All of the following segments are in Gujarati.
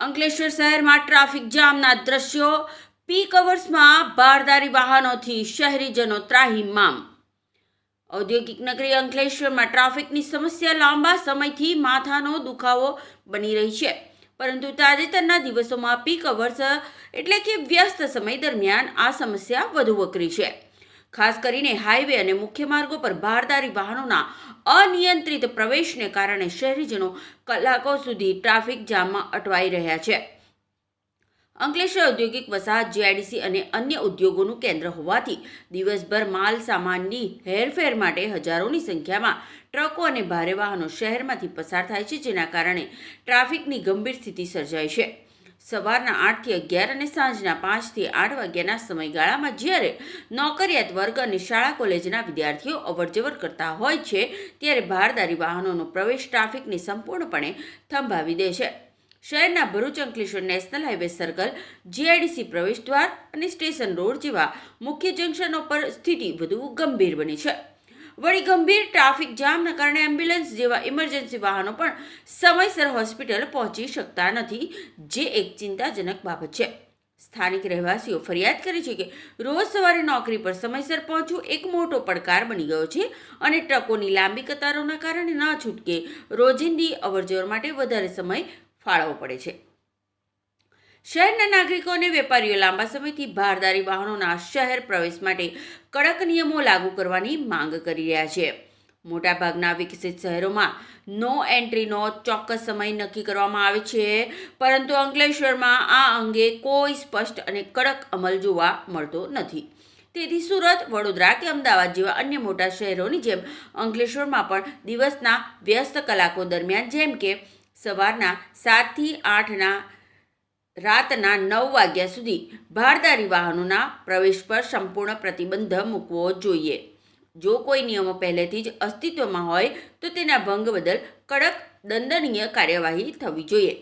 અંકલેશ્વર શહેરમાં ટ્રાફિક જામના દ્રશ્યો પીક અવર્સમાં ભારદારી વાહનોથી શહેરીજનો ત્રાહિમામ ઔદ્યોગિક નગરી અંકલેશ્વરમાં ટ્રાફિકની સમસ્યા લાંબા સમયથી માથાનો દુખાવો બની રહી છે. પરંતુ તાજેતરના દિવસોમાં પીક અવર્સ એટલે કે વ્યસ્ત સમય દરમિયાન આ સમસ્યા વધુ વકરી છે. ખાસ કરીને હાઈવે અને મુખ્ય માર્ગો પર ભારદારી વાહનોના અનિયંત્રિત પ્રવેશને કારણે શહેરીજનો કલાકો સુધી ટ્રાફિક જામમાં અટવાઈ રહ્યા છે. અંકલેશ્વર ઔદ્યોગિક વસાહત, જીઆઈડીસી અને અન્ય ઉદ્યોગોનું કેન્દ્ર હોવાથી દિવસભર માલ સામાનની હેરફેર માટે હજારોની સંખ્યામાં ટ્રકો અને ભારે વાહનો શહેરમાંથી પસાર થાય છે, જેના કારણે ટ્રાફિકની ગંભીર સ્થિતિ સર્જાય છે. સવારના આઠથી અગિયાર અને સાંજના પાંચથી આઠ વાગ્યાના સમયગાળામાં જ્યારે નોકરિયાત વર્ગ અને શાળા કોલેજના વિદ્યાર્થીઓ અવરજવર કરતા હોય છે, ત્યારે ભારદારી વાહનોનો પ્રવેશ ટ્રાફિકને સંપૂર્ણપણે થંભાવી દે છે. શહેરના Bharuch Ankleshwar national highway circle, GIDC પ્રવેશ દ્વાર અને સ્ટેશન રોડ જેવા મુખ્ય જંકશનો પર સ્થિતિ વધુ ગંભીર બની છે. વળી ગંભીર ટ્રાફિક જામના કારણે એમ્બ્યુલન્સ જેવા ઇમરજન્સી વાહનો પણ સમયસર હોસ્પિટલ પહોંચી શકતા નથી, જે એક ચિંતાજનક બાબત છે. સ્થાનિક રહેવાસીઓ ફરિયાદ કરે છે કે રોજ સવારે નોકરી પર સમયસર પહોંચવું એક મોટો પડકાર બની ગયો છે અને ટ્રકોની લાંબી કતારોના કારણે ન છૂટકે રોજિંદી અવરજવર માટે વધારે સમય ફાળવવો પડે છે. શહેરના નાગરિકો અને વેપારીઓ લાંબા સમયથી ભારદારી વાહનોના શહેર પ્રવેશ માટે કડક નિયમો લાગુ કરવાની માંગ કરી રહ્યા છે. મોટાભાગના વિકસિત શહેરોમાં નો એન્ટ્રીનો ચોક્કસ સમય નક્કી કરવામાં આવે છે, પરંતુ અંકલેશ્વરમાં આ અંગે કોઈ સ્પષ્ટ અને કડક અમલ જોવા મળતો નથી. તેથી સુરત, વડોદરા કે અમદાવાદ જેવા અન્ય મોટા શહેરોની જેમ અંકલેશ્વરમાં પણ દિવસના વ્યસ્ત કલાકો દરમિયાન જેમ કે સવારના સાતથી આઠના રાતના નવ વાગ્યા સુધી ભારદારી વાહનોના પ્રવેશ પર સંપૂર્ણ પ્રતિબંધ મૂકવો જોઈએ. જો કોઈ નિયમો પહેલેથી જ અસ્તિત્વમાં હોય, તો તેના ભંગ બદલ કડક દંડનીય કાર્યવાહી થવી જોઈએ,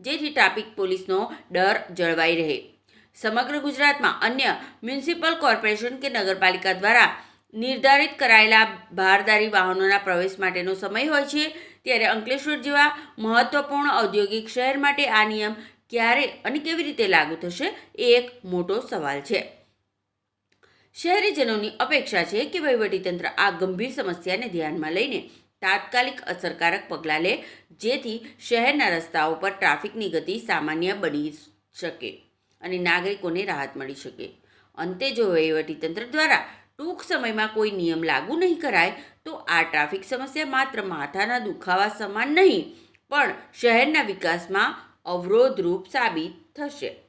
જેથી ટ્રાફિક પોલીસનો ડર જળવાઈ રહે. સમગ્ર ગુજરાતમાં અન્ય મ્યુનિસિપલ કોર્પોરેશન કે નગરપાલિકા દ્વારા નિર્ધારિત કરાયેલા ભારદારી વાહનોના પ્રવેશ માટેનો સમય હોય છે, ત્યારે અંકલેશ્વર જેવા મહત્વપૂર્ણ ઔદ્યોગિક શહેર માટે આ નિયમ ક્યારે અને કેવી રીતે લાગુ થશે એ એક મોટો સવાલ છે. શહેરીજનોની અપેક્ષા છે કે વહીવટીતંત્ર આ ગંભીર સમસ્યાને ધ્યાનમાં લઈને તાત્કાલિક અસરકારક પગલાં લે, જેથી શહેરના રસ્તાઓ પર ટ્રાફિકની ગતિ સામાન્ય બની શકે અને નાગરિકોને રાહત મળી શકે. અંતે જો વહીવટીતંત્ર દ્વારા ટૂંક સમયમાં કોઈ નિયમ લાગુ નહીં કરાય, તો આ ટ્રાફિક સમસ્યા માત્ર માથાના દુખાવા સમાન નહીં, પણ શહેરના વિકાસમાં અવરોધરૂપ સાબિત થશે.